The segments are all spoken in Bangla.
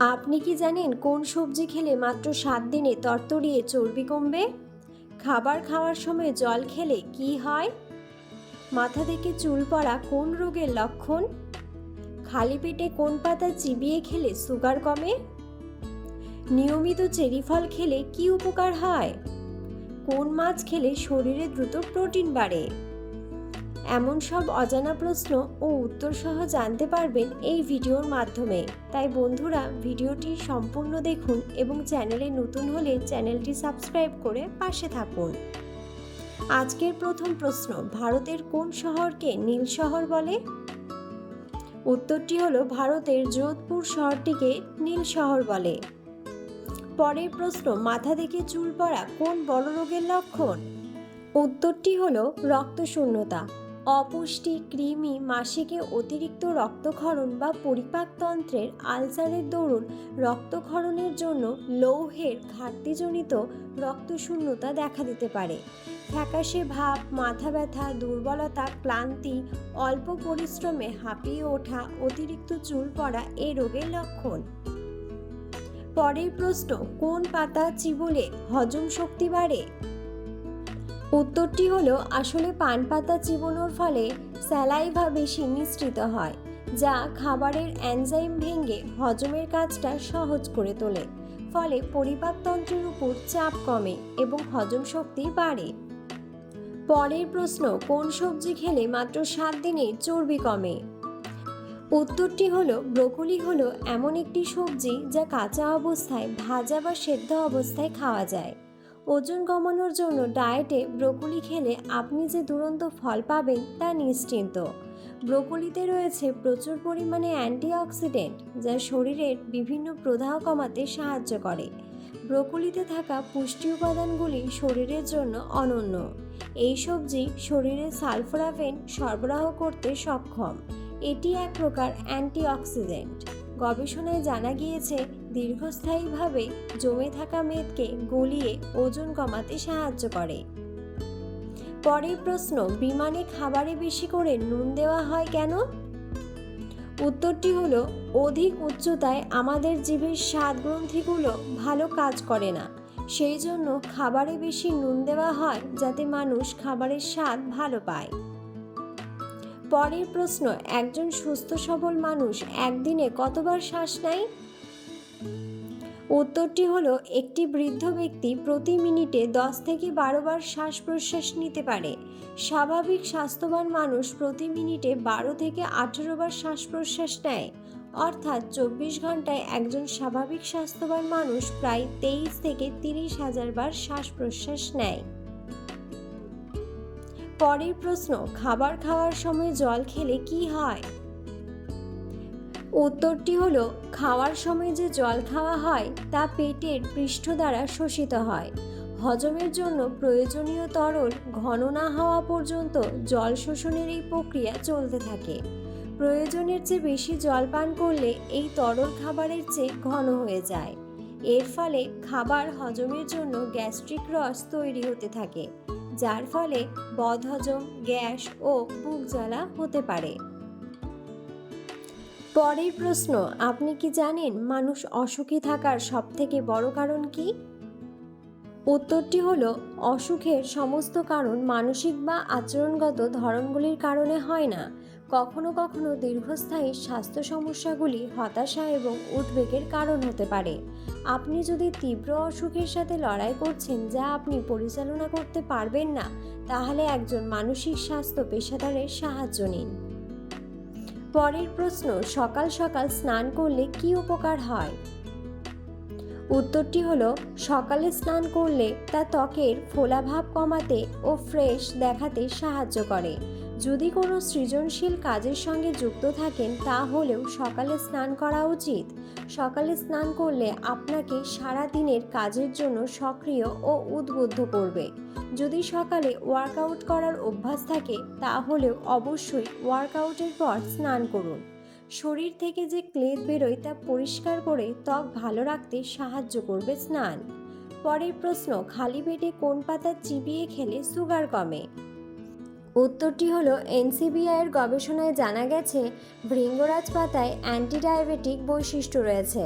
আপনি কি জানেন কোন সবজি খেলে মাত্র সাত দিনে তরতরিয়ে চর্বি কমবে? খাবার খাওয়ার সময় জল খেলে কি হয়? মাথা থেকে চুল পড়া কোন রোগের লক্ষণ? খালি পেটে কোন পাতা চিবিয়ে খেলে সুগার কমে? নিয়মিত চেরি ফল খেলে কি উপকার হয়? কোন মাছ খেলে শরীরে দ্রুত প্রোটিন বাড়ে? এমন সব অজানা প্রশ্ন ও উত্তর সহ জানতে পারবেন এই ভিডিওর মাধ্যমে। তাই বন্ধুরা, ভিডিওটি সম্পূর্ণ দেখুন এবং চ্যানেলে নতুন হলে চ্যানেলটি সাবস্ক্রাইব করে পাশে থাকুন। আজকের প্রথম প্রশ্ন, ভারতের কোন শহরকে নীল শহর বলে? উত্তরটি হলো, ভারতের যোধপুর শহরটিকে নীল শহর বলে। পরের প্রশ্ন, মাথা থেকে চুল পড়া কোন বড় রোগের লক্ষণ? উত্তরটি হলো, রক্তশূন্যতা। অপুষ্টি কৃমি মাসিকে অতিরিক্ত রক্তক্ষরণ বা পরিপাকতন্ত্রের আলসারের দরুন রক্তক্ষরণের জন্য লৌহের ঘাটতিজনিত রক্তশূন্যতা দেখা দিতে পারে। ফ্যাকাশে ভাব, মাথা ব্যথা, দুর্বলতা, ক্লান্তি, অল্প পরিশ্রমে হাঁপিয়ে ওঠা, অতিরিক্ত চুল পড়া এই রোগের লক্ষণ। পরের প্রশ্ন, কোন পাতা চিবলে হজম শক্তি বাড়ে? উত্তরটি হলো, আসলে পান পাতা চিবোনোর ফলে স্যালাইভা বেশি মিশ্রিত হয়, যা খাবারের অ্যানজাইম ভেঙে হজমের কাজটা সহজ করে তোলে, ফলে পরিপাকতন্ত্রের উপর চাপ কমে এবং হজম শক্তি বাড়ে। পরের প্রশ্ন, কোন সবজি খেলে মাত্র সাত দিনে চর্বি কমে? উত্তরটি হলো, ব্রোকলি হলো এমন একটি সবজি যা কাঁচা অবস্থায়, ভাজা বা সেদ্ধ অবস্থায় খাওয়া যায়। ওজন কমানোর জন্য ডায়েটে ব্রোকলি খেলে আপনি যে দুরন্ত ফল পাবেন তা নিশ্চিন্ত। ব্রোকলিতে রয়েছে প্রচুর পরিমাণে অ্যান্টিঅক্সিডেন্ট, যা শরীরের বিভিন্ন প্রদাহ কমাতে সাহায্য করে। ব্রোকলিতে থাকা পুষ্টি উপাদানগুলি শরীরের জন্য অনন্য। এই সবজি শরীরে সালফোরাফেন সরবরাহ করতে সক্ষম। এটি এক প্রকার অ্যান্টিঅক্সিডেন্ট। গবেষণায় জানা গিয়েছে, দীর্ঘস্থায়ীভাবে জমে থাকা মেদকে গলিয়ে ওজন কমাতে সাহায্য করে। পরের প্রশ্ন, বিমানে খাবারে বেশি করে নুন দেওয়া হয় কেন? উত্তরটি হলো, অধিক উচ্চতায় আমাদের জীবের স্বাদ গ্রন্থিগুলো ভালো কাজ করে না। সেই জন্য খাবারে বেশি নুন দেওয়া হয় যাতে মানুষ খাবারের স্বাদ ভালো পায়। পরের প্রশ্ন, একজন সুস্থ সবল মানুষ একদিনে কতবার শ্বাস নেয়? উত্তরটি হলো, একটি বৃদ্ধ ব্যক্তি প্রতি মিনিটে দশ থেকে বারো বার শ্বাস প্রশ্বাস নিতে পারে। স্বাভাবিক স্বাস্থ্যবান মানুষ প্রতি মিনিটে বারো থেকে আঠেরো বার শ্বাস প্রশ্বাস নেয়। অর্থাৎ চব্বিশ ঘন্টায় একজন স্বাভাবিক স্বাস্থ্যবান মানুষ প্রায় তেইশ থেকে তিরিশ হাজার বার শ্বাস প্রশ্বাস নেয়। পরের প্রশ্ন, খাবার খাওয়ার সময় জল খেলে কি হয়? উত্তরটি হলো, খাওয়ার সময় যে জল খাওয়া হয়, তা পেটের পৃষ্ঠ দ্বারা শোষিত হয়। হজমের জন্য প্রয়োজনীয় তরল ঘন না হওয়া পর্যন্ত জল শোষণের এই প্রক্রিয়া চলতে থাকে। প্রয়োজনের চেয়ে বেশি জল পান করলে এই তরল খাবারের চেয়ে ঘন হয়ে যায়। এর ফলে খাবার হজমের জন্য গ্যাস্ট্রিক রস তৈরি হতে থাকে। যার ফলে বদহজম, গ্যাস ও বুক জ্বালা হতে পারে। পরের প্রশ্ন, আপনি কি জানেন মানুষ অসুখী থাকার সব থেকে বড় কারণ কি? উত্তরটি হলো, অসুখের সমস্ত কারণ মানসিক বা আচরণগত ধরনগুলির কারণে হয় না। কখনো কখনো দীর্ঘস্থায়ী স্বাস্থ্য সমস্যাগুলি হতাশা এবং উদ্বেগের কারণ হতে পারে। আপনি যদি তীব্র অসুখের সাথে লড়াই করছেন যা আপনি পরিচালনা করতে পারবেন না, তাহলে একজন মানসিক স্বাস্থ্য পেশাদারের সাহায্য নিন। পরের প্রশ্ন, সকাল সকাল স্নান করলে কি উপকার হয়? উত্তরটি হলো, সকালে স্নান করলে তা ত্বকের ফোলাভাব কমাতে ও ফ্রেশ দেখাতে সাহায্য করে। যদি কোনো সৃজনশীল কাজের সঙ্গে যুক্ত থাকেন, তাহলেও সকালে স্নান করা উচিত। সকালে স্নান করলে আপনাকে সারা দিনের কাজের জন্য সক্রিয় ও উদ্বুদ্ধ করবে। যদি সকালে ওয়ার্কআউট করার অভ্যাস থাকে, তাহলেও অবশ্যই ওয়ার্কআউটের পর স্নান করুন। শরীর থেকে যে ক্লেদ বেরোয়, তা পরিষ্কার করে ত্বক ভালো রাখতে সাহায্য করবে স্নান। পরের প্রশ্ন, খালি পেটে কোন পাতা চিবিয়ে খেলে সুগার কমে? উত্তরটি হলো, এনসিবিআই এর গবেষণায় জানা গেছে, ভৃঙ্গরাজ পাতায় অ্যান্টিডায়াবেটিক বৈশিষ্ট্য রয়েছে।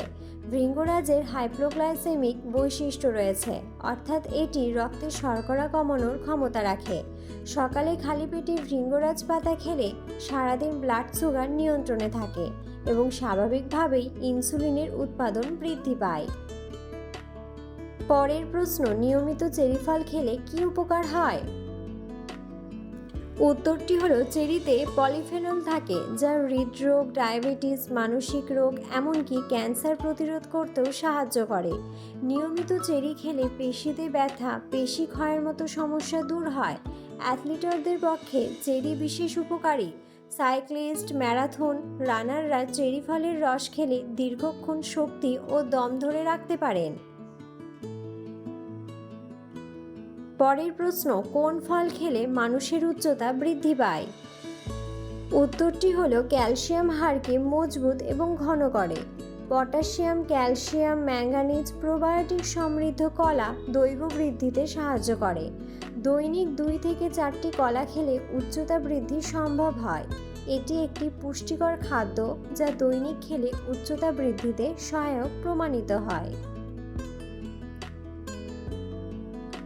ভৃঙ্গরাজের হাইপ্রোগ্লাইসেমিক বৈশিষ্ট্য রয়েছে, অর্থাৎ এটি রক্তে শর্করা কমানোর ক্ষমতা রাখে। সকালে খালি পেটে ভৃঙ্গরাজ পাতা খেলে সারাদিন ব্লাড সুগার নিয়ন্ত্রণে থাকে এবং স্বাভাবিকভাবেই ইনসুলিনের উৎপাদন বৃদ্ধি পায়। পরের প্রশ্ন, নিয়মিত চেরি ফল খেলে কি উপকার হয়? উত্তরটি হলো চেরিতে পলিফেনল থাকে, যা হৃদরোগ, ডায়াবেটিস, মানসিক রোগ, এমনকি ক্যান্সার প্রতিরোধ করতেও সাহায্য করে। নিয়মিত চেরি খেলে পেশিতে ব্যথা, পেশি ক্ষয়ের মতো সমস্যা দূর হয়। অ্যাথলিটারদের পক্ষে চেরি বিশেষ উপকারী। সাইক্লিস্ট, ম্যারাথন, রানাররা চেরি ফলের রস খেলে দীর্ঘক্ষণ শক্তি ও দম ধরে রাখতে পারেন। পরের প্রশ্ন, কোন ফল খেলে মানুষের উচ্চতা বৃদ্ধি পায়? উত্তরটি হলো, ক্যালসিয়াম হাড়কে মজবুত এবং ঘন করে। পটাশিয়াম, ক্যালসিয়াম ম্যাঙ্গানিজ প্রোবায়োটিক সমৃদ্ধ কলা দৈব বৃদ্ধিতে সাহায্য করে। দৈনিক দুই থেকে চারটি কলা খেলে উচ্চতা বৃদ্ধি সম্ভব হয়। এটি একটি পুষ্টিকর খাদ্য যা দৈনিক খেলে উচ্চতা বৃদ্ধিতে সহায়ক প্রমাণিত হয়।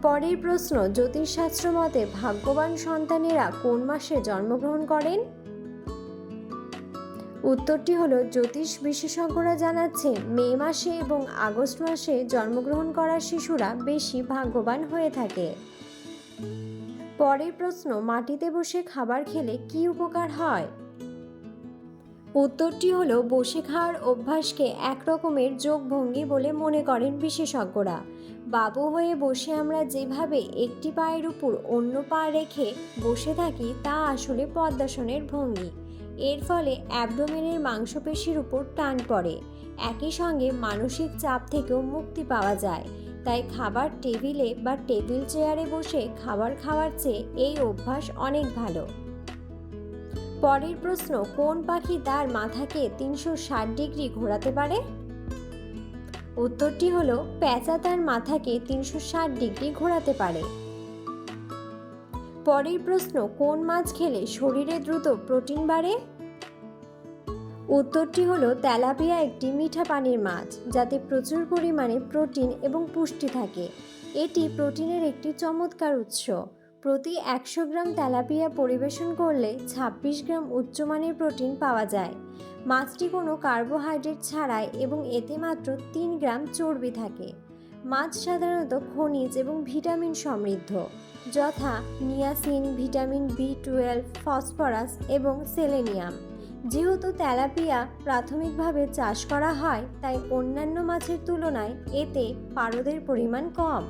পরের প্রশ্ন, জ্যোতিষশাস্ত্র মতে ভাগ্যবান সন্তানেরা কোন মাসে জন্মগ্রহণ করেন? উত্তরটি হলো, জ্যোতিষ বিশেষজ্ঞরা জানাচ্ছে, মে মাসে এবং আগস্ট মাসে জন্মগ্রহণ করা শিশুরা বেশি ভাগ্যবান হয়ে থাকে। পরের প্রশ্ন, মাটিতে বসে খাবার খেলে কি উপকার হয়? উত্তরটি হলো, বসে খাওয়ার অভ্যাসকে এক রকমের যোগভঙ্গি বলে মনে করেন বিশেষজ্ঞরা। বাবু হয়ে বসে আমরা যেভাবে একটি পায়ের উপর অন্য পা রেখে বসে থাকি, তা আসলে পদ্মাসনের ভঙ্গি। এর ফলে অ্যাবডোমেনের মাংসপেশির উপর টান পড়ে। একই সঙ্গে মানসিক চাপ থেকেও মুক্তি পাওয়া যায়। তাই খাবার টেবিলে বা টেবিল চেয়ারে বসে খাবার খাওয়ার চেয়ে এই অভ্যাস অনেক ভালো। পরের প্রশ্ন, কোন পাখি তার মাথাকে তিনশো ষাট ডিগ্রি ঘোরাতে পারে? উত্তরটি হল, প্যাঁচা তার মাথাকে তিনশো ষাট ডিগ্রি ঘোরাতে পারে। পরের প্রশ্ন, কোন মাছ খেলে শরীরে দ্রুত প্রোটিন বাড়ে? উত্তরটি হলো, তেলাপিয়া একটি মিঠা পানির মাছ, যাতে প্রচুর পরিমাণে প্রোটিন এবং পুষ্টি থাকে। এটি প্রোটিনের একটি চমৎকার উৎস। প্রতি একশো গ্রাম তেলাপিয়া পরিবেশন করলে ছাব্বিশ গ্রাম উচ্চমানের প্রোটিন পাওয়া যায়। মাছটি কোনো কার্বোহাইড্রেট ছাড়াই এবং এতে মাত্র তিন গ্রাম চর্বি থাকে। মাছ সাধারণত খনিজ এবং ভিটামিন সমৃদ্ধ, যথা niacin, vitamin B twelve, phosphorus এবং সেলেনিয়াম। যেহেতু তেলাপিয়া প্রাথমিকভাবে চাষ করা হয়, তাই অন্যান্য মাছের তুলনায় এতে পারদের পরিমাণ কম।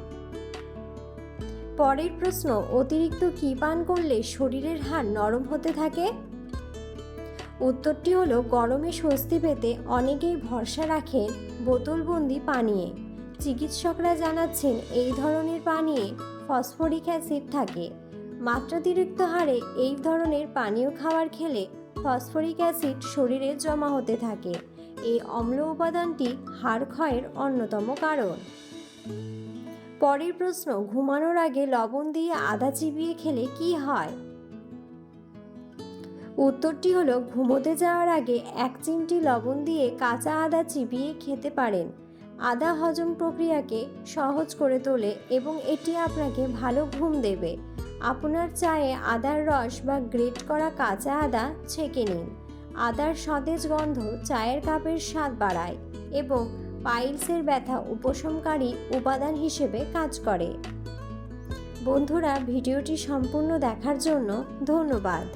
পরের প্রশ্ন, অতিরিক্ত কী পান করলে শরীরের হাড় নরম হতে থাকে? উত্তরটি হলো, গরমে স্বস্তি পেতে অনেকেই ভরসা রাখেন বোতলবন্দি পানীয়ে। চিকিৎসকরা জানাচ্ছেন, এই ধরনের পানীয়ে ফসফরিক অ্যাসিড থাকে। মাত্রাতিরিক্ত হারে এই ধরনের পানীয় খাবার খেলে ফসফরিক অ্যাসিড শরীরে জমা হতে থাকে। এই অম্ল উপাদানটি হাড় ক্ষয়ের অন্যতম কারণ। পরের প্রশ্ন, ঘুমানোর আগে লবণ দিয়ে আদা চিবিয়ে খেলে কি হয়? উত্তরটি হলো, ঘুমোতে যাওয়ার আগে এক চিমটি লবণ দিয়ে কাঁচা আদা চিবিয়ে খেতে পারেন। আদা হজম প্রক্রিয়াকে সহজ করে তোলে এবং এটি আপনাকে ভালো ঘুম দেবে। আপনার চায়ে আদার রস বা গ্রেট করা কাঁচা আদা ছেঁকে নিন। আদার সতেজ গন্ধ চায়ের কাপের স্বাদ বাড়ায় এবং পাইলসের ব্যথা উপশমকারী উপাদান হিসেবে কাজ করে। বন্ধুরা ভিডিওটি সম্পূর্ণ দেখার জন্য ধন্যবাদ।